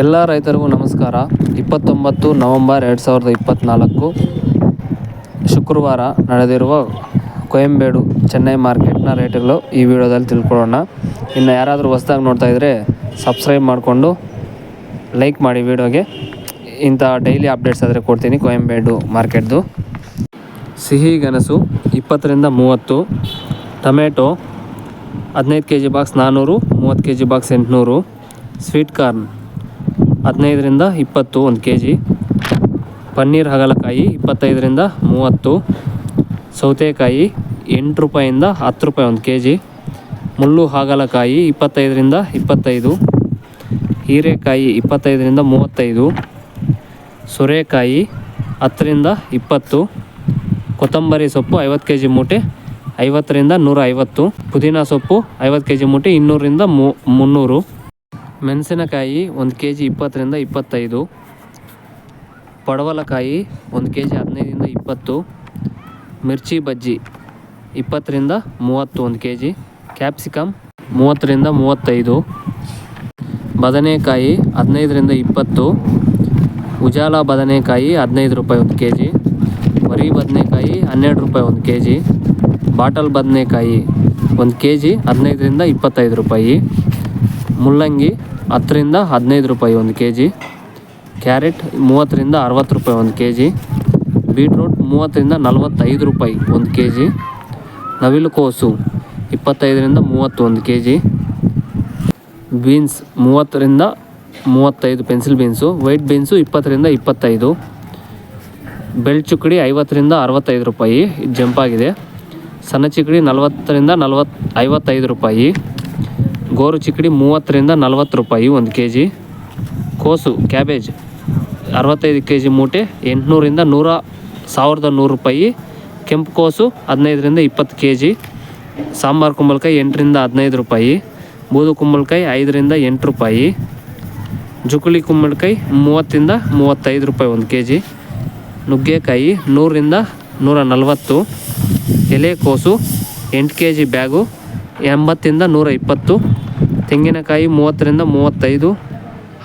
ಎಲ್ಲ ರೈತರಿಗೂ ನಮಸ್ಕಾರ. ಇಪ್ಪತ್ತೊಂಬತ್ತು ನವಂಬರ್ ಎರಡು ಸಾವಿರದ ಇಪ್ಪತ್ತ್ನಾಲ್ಕು ಶುಕ್ರವಾರ ನಡೆದಿರುವ ಕೊಯಂಬೇಡು ಚೆನ್ನೈ ಮಾರ್ಕೆಟ್ನ ರೇಟ್ಗಳು ಈ ವಿಡಿಯೋದಲ್ಲಿ ತಿಳ್ಕೊಳ್ಳೋಣ. ಇನ್ನು ಯಾರಾದರೂ ಹೊಸ್ದಾಗಿ ನೋಡ್ತಾ ಇದ್ದರೆ ಸಬ್ಸ್ಕ್ರೈಬ್ ಮಾಡಿಕೊಂಡು ಲೈಕ್ ಮಾಡಿ ವಿಡಿಯೋಗೆ. ಇಂಥ ಡೈಲಿ ಅಪ್ಡೇಟ್ಸ್ ಆದರೆ ಕೊಡ್ತೀನಿ ಕೊಯಂಬೇಡು ಮಾರ್ಕೆಟ್ದು. ಸಿಹಿ ಗೆಣಸು ಇಪ್ಪತ್ತರಿಂದ ಮೂವತ್ತು, ಟೊಮೆಟೊ ಹದಿನೈದು ಕೆ ಜಿ ಬಾಕ್ಸ್ ನಾನ್ನೂರು ಮೂವತ್ತು ಕೆ ಜಿ ಬಾಕ್ಸ್ ಎಂಟುನೂರು, ಸ್ವೀಟ್ ಕಾರ್ನ್ ಹದಿನೈದರಿಂದ ಇಪ್ಪತ್ತು ಒಂದು ಕೆ ಜಿ ಪನ್ನೀರ್ ಹಾಗಲಕಾಯಿ ಇಪ್ಪತ್ತೈದರಿಂದ ಮೂವತ್ತು. ಸೌತೆಕಾಯಿ ಎಂಟು ರೂಪಾಯಿಂದ ಹತ್ತು ರೂಪಾಯಿ ಒಂದು ಕೆ ಜಿ ಮುಳ್ಳು ಹಾಗಲಕಾಯಿ ಇಪ್ಪತ್ತೈದರಿಂದ ಇಪ್ಪತ್ತೈದು. ಹೀರೆಕಾಯಿ ಇಪ್ಪತ್ತೈದರಿಂದ ಮೂವತ್ತೈದು. ಸೋರೆಕಾಯಿ ಹತ್ತರಿಂದ ಇಪ್ಪತ್ತು. ಕೊತ್ತಂಬರಿ ಸೊಪ್ಪು ಐವತ್ತು ಕೆ ಜಿ ಮೂಟೆ, ಐವತ್ತರಿಂದ ನೂರ ಐವತ್ತು ಪುದೀನ ಸೊಪ್ಪು ಐವತ್ತು ಕೆ ಜಿ ಮೂಟೆ, ಇನ್ನೂರರಿಂದ ಮು, ಮುನ್ನೂರು. ಮೆಣಸಿನಕಾಯಿ ಒಂದು ಕೆ ಜಿ ಇಪ್ಪತ್ತರಿಂದ ಇಪ್ಪತ್ತೈದು. ಪಡವಲಕಾಯಿ ಒಂದು ಕೆ ಜಿ ಹದಿನೈದರಿಂದ ಇಪ್ಪತ್ತು. ಮಿರ್ಚಿ ಬಜ್ಜಿ ಇಪ್ಪತ್ತರಿಂದ ಮೂವತ್ತು ಒಂದು ಕೆ ಜಿ. ಕ್ಯಾಪ್ಸಿಕಮ್ ಮೂವತ್ತರಿಂದ ಮೂವತ್ತೈದು. ಬದನೆಕಾಯಿ ಹದಿನೈದರಿಂದ ಇಪ್ಪತ್ತು. ಉಜಾಲ ಬದನೆಕಾಯಿ ಹದಿನೈದು ರೂಪಾಯಿ ಒಂದು ಕೆ ಜಿ. ಬರೀ ಬದನೆಕಾಯಿ ಹನ್ನೆರಡು ರೂಪಾಯಿ ಒಂದು ಕೆ ಜಿ. ಬಾಟಲ್ ಬದನೆಕಾಯಿ ಒಂದು ಕೆ ಜಿ ಹದಿನೈದರಿಂದ ಇಪ್ಪತ್ತೈದು ರೂಪಾಯಿ. ಮುಲ್ಲಂಗಿ ಹತ್ತರಿಂದ ಹದಿನೈದು ರೂಪಾಯಿ ಒಂದು ಕೆ ಜಿ. ಕ್ಯಾರೆಟ್ ಮೂವತ್ತರಿಂದ ಅರವತ್ತು ರೂಪಾಯಿ ಒಂದು ಕೆ ಜಿ. ಬೀಟ್ರೂಟ್ ಮೂವತ್ತರಿಂದ ನಲವತ್ತೈದು ರೂಪಾಯಿ ಒಂದು ಕೆ ಜಿ. ನವಿಲುಕೋಸು ಇಪ್ಪತ್ತೈದರಿಂದ ಮೂವತ್ತು ಒಂದು ಕೆ ಜಿ. ಬೀನ್ಸ್ ಮೂವತ್ತರಿಂದ ಮೂವತ್ತೈದು ಪೆನ್ಸಿಲ್ ಬೀನ್ಸು, ವೈಟ್ ಬೀನ್ಸು ಇಪ್ಪತ್ತರಿಂದ ಇಪ್ಪತ್ತೈದು. ಬೆಳ್ ಚುಕ್ಕಡಿ ಐವತ್ತರಿಂದ ಅರವತ್ತೈದು ರೂಪಾಯಿ ಇದು ಜಂಪಾಗಿದೆ. ಸಣ್ಣ ಚಿಕ್ಕಡಿ ನಲವತ್ತರಿಂದ ನಲವತ್ತು ಐವತ್ತೈದು ರೂಪಾಯಿ. ಗೋರು ಚಿಕ್ಕಡಿ ಮೂವತ್ತರಿಂದ ನಲ್ವತ್ತು ರೂಪಾಯಿ ಒಂದು ಕೆ ಜಿ ಕೋಸು ಕ್ಯಾಬೇಜ್ ಅರವತ್ತೈದು ಕೆ ಜಿ ಮೂಟೆ, ಎಂಟುನೂರಿಂದ ನೂರ ಸಾವಿರದ ನೂರು ರೂಪಾಯಿ. ಕೆಂಪು ಕೋಸು ಹದಿನೈದರಿಂದ ಇಪ್ಪತ್ತು ಕೆ ಜಿ ಸಾಂಬಾರು ಕುಂಬಳಕಾಯಿ ಎಂಟರಿಂದ ಹದಿನೈದು ರೂಪಾಯಿ. ಬೂದು ಕುಂಬಳಕಾಯಿ ಐದರಿಂದ ಎಂಟು ರೂಪಾಯಿ. ಜುಕುಳಿ ಕುಂಬಳಕಾಯಿ ಮೂವತ್ತಿಂದ ಮೂವತ್ತೈದು ರೂಪಾಯಿ ಒಂದು ಕೆ ಜಿ ನುಗ್ಗೆಕಾಯಿ ನೂರರಿಂದ ನೂರ ನಲವತ್ತು. ಎಲೆಕೋಸು ಎಂಟು ಕೆ ಜಿ ಬ್ಯಾಗು. ಎಂಬತ್ತಿಂದ ನೂರ ಇಪ್ಪತ್ತು, ತೆಂಗಿನಕಾಯಿ ಮೂವತ್ತರಿಂದ ಮೂವತ್ತೈದು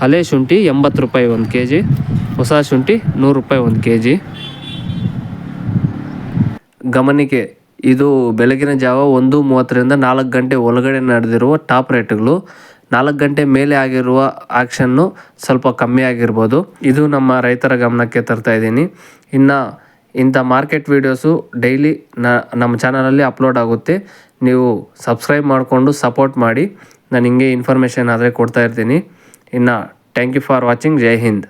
ಹಳೆ ಶುಂಠಿ ಎಂಬತ್ತು ರೂಪಾಯಿ ಒಂದು ಕೆ ಜಿ ಹೊಸ ಶುಂಠಿ ನೂರು ರೂಪಾಯಿ ಒಂದು ಕೆ ಜಿ ಗಮನಿಕೆ, ಇದು ಬೆಳಗಿನ ಜಾವ ಒಂದು ಮೂವತ್ತರಿಂದ ನಾಲ್ಕು ಗಂಟೆ ಒಳಗಡೆ ನಡೆದಿರುವ ಟಾಪ್ ರೇಟ್ಗಳು. ನಾಲ್ಕು ಗಂಟೆ ಮೇಲೆ ಆಗಿರುವ ಆ್ಯಕ್ಷನ್ನು ಸ್ವಲ್ಪ ಕಮ್ಮಿ ಆಗಿರ್ಬೋದು. ಇದು ನಮ್ಮ ರೈತರ ಗಮನಕ್ಕೆ ತರ್ತಾ ಇದ್ದೀನಿ. ಇನ್ನು ಇಂಥ ಮಾರ್ಕೆಟ್ ವೀಡಿಯೋಸು ಡೈಲಿ ನಮ್ಮ ಚಾನಲಲ್ಲಿ ಅಪ್ಲೋಡ್ ಆಗುತ್ತೆ. ನೀವು ಸಬ್ಸ್ಕ್ರೈಬ್ ಮಾಡಿಕೊಂಡು ಸಪೋರ್ಟ್ ಮಾಡಿ. ನಾನು ಹಿಂಗೆ ಇನ್ಫಾರ್ಮೇಷನ್ ಆದರೆ ಕೊಡ್ತಾ ಇರ್ತೀನಿ. ಇನ್ನು ಥ್ಯಾಂಕ್ ಯು ಫಾರ್ ವಾಚಿಂಗ್ ಜೈ ಹಿಂದ್.